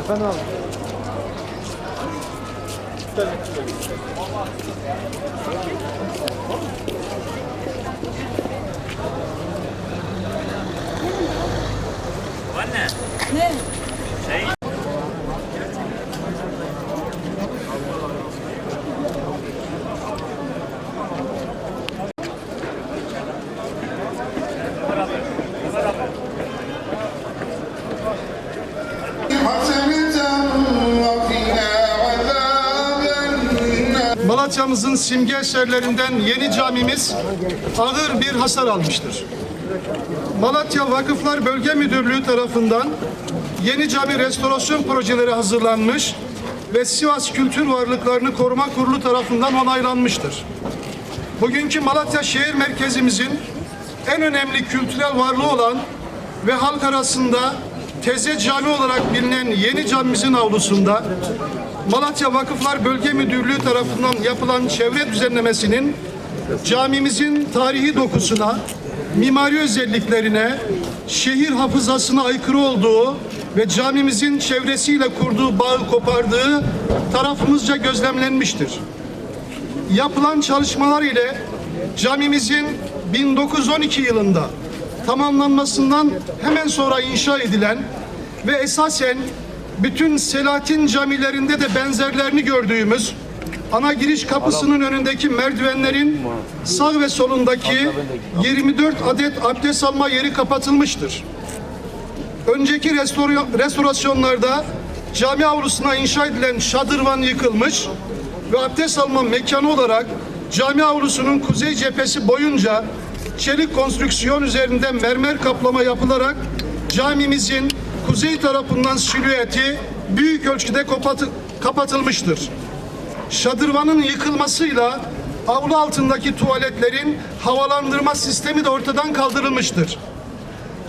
Efendim abi. Malatya'mızın simge eserlerinden yeni camimiz ağır bir hasar almıştır. Malatya Vakıflar Bölge Müdürlüğü tarafından yeni cami restorasyon projeleri hazırlanmış ve Sivas Kültür Varlıklarını Koruma Kurulu tarafından onaylanmıştır. Bugünkü Malatya şehir merkezimizin en önemli kültürel varlığı olan ve halk arasında Teze Cami olarak bilinen yeni camimizin avlusunda Malatya Vakıflar Bölge Müdürlüğü tarafından yapılan çevre düzenlemesinin camimizin tarihi dokusuna, mimari özelliklerine, şehir hafızasına aykırı olduğu ve camimizin çevresiyle kurduğu bağı kopardığı tarafımızca gözlemlenmiştir. Yapılan çalışmalar ile camimizin 1912 yılında tamamlanmasından hemen sonra inşa edilen ve esasen bütün Selahattin camilerinde de benzerlerini gördüğümüz ana giriş kapısının önündeki merdivenlerin sağ ve solundaki 24 adet abdest alma yeri kapatılmıştır. Önceki restora- restorasyonlarda cami avlusuna inşa edilen şadırvan yıkılmış ve abdest alma mekanı olarak cami avlusunun kuzey cephesi boyunca çelik konstrüksiyon üzerinde mermer kaplama yapılarak camimizin kuzey tarafından silüeti büyük ölçüde kapatılmıştır. Şadırvanın yıkılmasıyla avlu altındaki tuvaletlerin havalandırma sistemi de ortadan kaldırılmıştır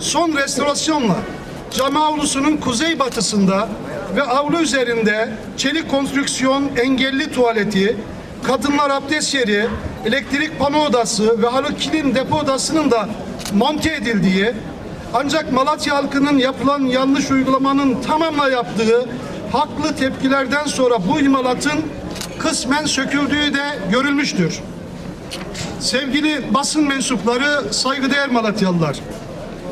son restorasyonla cami avlusunun kuzey batısında ve avlu üzerinde çelik konstrüksiyon engelli tuvaleti, kadınlar abdest yeri, elektrik pano odası ve halı kilim depo odasının da monte edildiği ancak Malatya halkının yapılan yanlış uygulamanın tamamla yaptığı haklı tepkilerden sonra bu imalatın kısmen söküldüğü de görülmüştür. Sevgili basın mensupları, saygıdeğer Malatyalılar.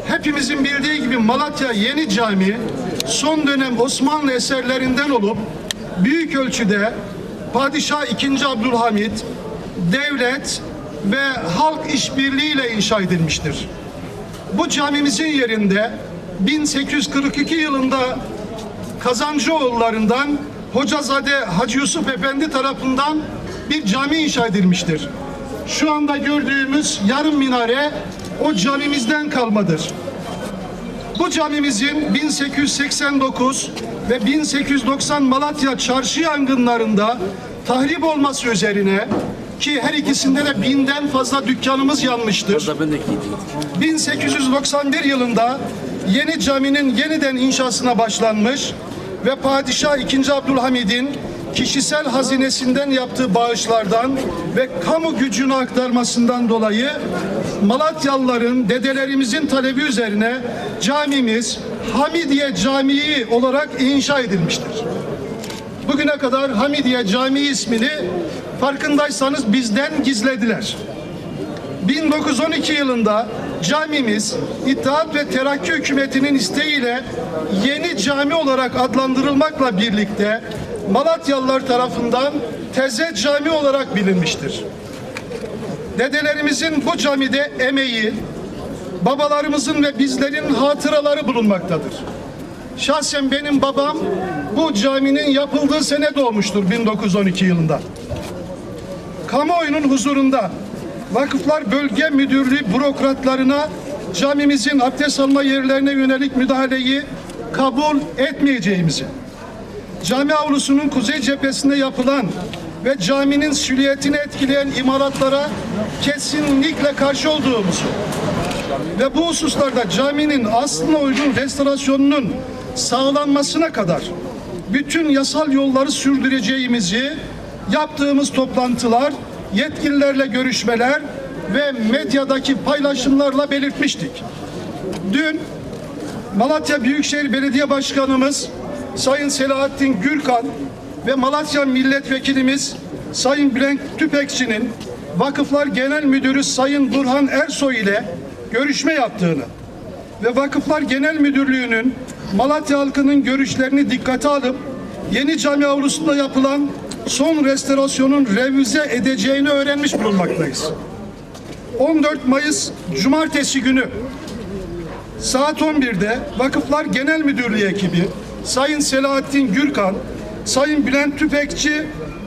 Hepimizin bildiği gibi Malatya Yeni Cami son dönem Osmanlı eserlerinden olup büyük ölçüde Padişah II. Abdülhamit, devlet ve halk işbirliğiyle inşa edilmiştir. Bu camimizin yerinde 1842 yılında Kazancıoğullarından Hocazade Hacı Yusuf Efendi tarafından bir cami inşa edilmiştir. Şu anda gördüğümüz yarım minare o camimizden kalmadır. Bu camimizin 1889 ve 1890 Malatya çarşı yangınlarında tahrip olması üzerine ki her ikisinde de binden fazla dükkanımız yanmıştır. 1891 yılında yeni caminin yeniden inşasına başlanmış ve Padişah II. Abdülhamid'in kişisel hazinesinden yaptığı bağışlardan ve kamu gücünü aktarmasından dolayı Malatyalıların, dedelerimizin talebi üzerine camimiz Hamidiye Camii olarak inşa edilmiştir. Bugüne kadar Hamidiye Camii ismini farkındaysanız bizden gizlediler. 1912 yılında camimiz İttihat ve Terakki hükümetinin isteğiyle yeni cami olarak adlandırılmakla birlikte Malatyalılar tarafından Teze Cami olarak bilinmiştir. Dedelerimizin bu camide emeği, babalarımızın ve bizlerin hatıraları bulunmaktadır. Şahsen benim babam bu caminin yapıldığı sene doğmuştur 1912 yılında. Kamuoyunun huzurunda Vakıflar Bölge Müdürlüğü bürokratlarına camimizin abdest alma yerlerine yönelik müdahaleyi kabul etmeyeceğimizi, cami avlusunun kuzey cephesinde yapılan ve caminin silüetini etkileyen imalatlara kesinlikle karşı olduğumuzu ve bu hususlarda caminin aslına uygun restorasyonunun sağlanmasına kadar bütün yasal yolları sürdüreceğimizi yaptığımız toplantılar, yetkililerle görüşmeler ve medyadaki paylaşımlarla belirtmiştik. Dün Malatya Büyükşehir Belediye Başkanımız Sayın Selahattin Gürkan ve Malatya Milletvekilimiz Sayın Bülent Tüpekçi'nin Vakıflar Genel Müdürü Sayın Burhan Ersoy ile görüşme yaptığını ve Vakıflar Genel Müdürlüğü'nün Malatya halkının görüşlerini dikkate alıp yeni cami avlusunda yapılan son restorasyonun revize edeceğini öğrenmiş bulunmaktayız. 14 Mayıs Cumartesi günü Saat 11'de Vakıflar Genel Müdürlüğü ekibi Sayın Selahattin Gürkan, Sayın Bülent Tüfekçi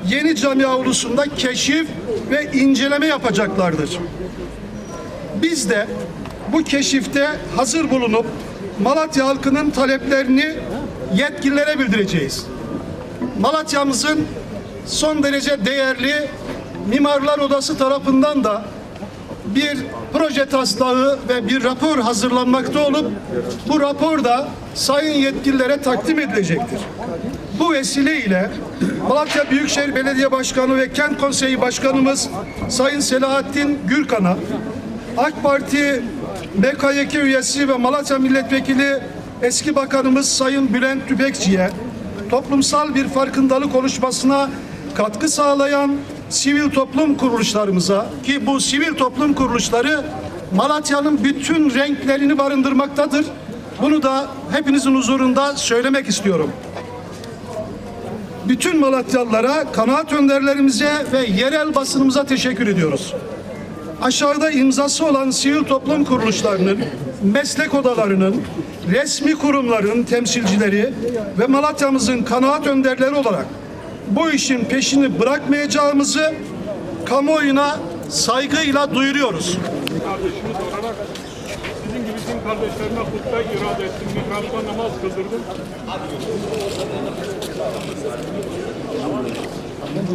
yeni cami avlusunda keşif ve inceleme yapacaklardır. Biz de bu keşifte hazır bulunup Malatya halkının taleplerini yetkililere bildireceğiz. Malatya'mızın son derece değerli Mimarlar Odası tarafından da bir proje taslağı ve bir rapor hazırlanmakta olup bu rapor da sayın yetkililere takdim edilecektir. Bu vesileyle Malatya Büyükşehir Belediye Başkanı ve Kent Konseyi Başkanımız Sayın Selahattin Gürkan'a AK Parti MKYK üyesi ve Malatya Milletvekili eski bakanımız Sayın Bülent Tüfekçi'ye toplumsal bir farkındalık oluşmasına katkı sağlayan sivil toplum kuruluşlarımıza ki bu sivil toplum kuruluşları Malatya'nın bütün renklerini barındırmaktadır. Bunu da hepinizin huzurunda söylemek istiyorum. Bütün Malatyalılara, kanaat önderlerimize ve yerel basınımıza teşekkür ediyoruz. Aşağıda imzası olan sivil toplum kuruluşlarının, meslek odalarının, resmi kurumların temsilcileri ve Malatya'mızın kanaat önderleri olarak bu işin peşini bırakmayacağımızı kamuoyuna saygıyla duyuruyoruz. kardeşimiz olarak sizin gibi din kardeşlerine hutbe irade ettim. Mihrapta namaz kıldırdım.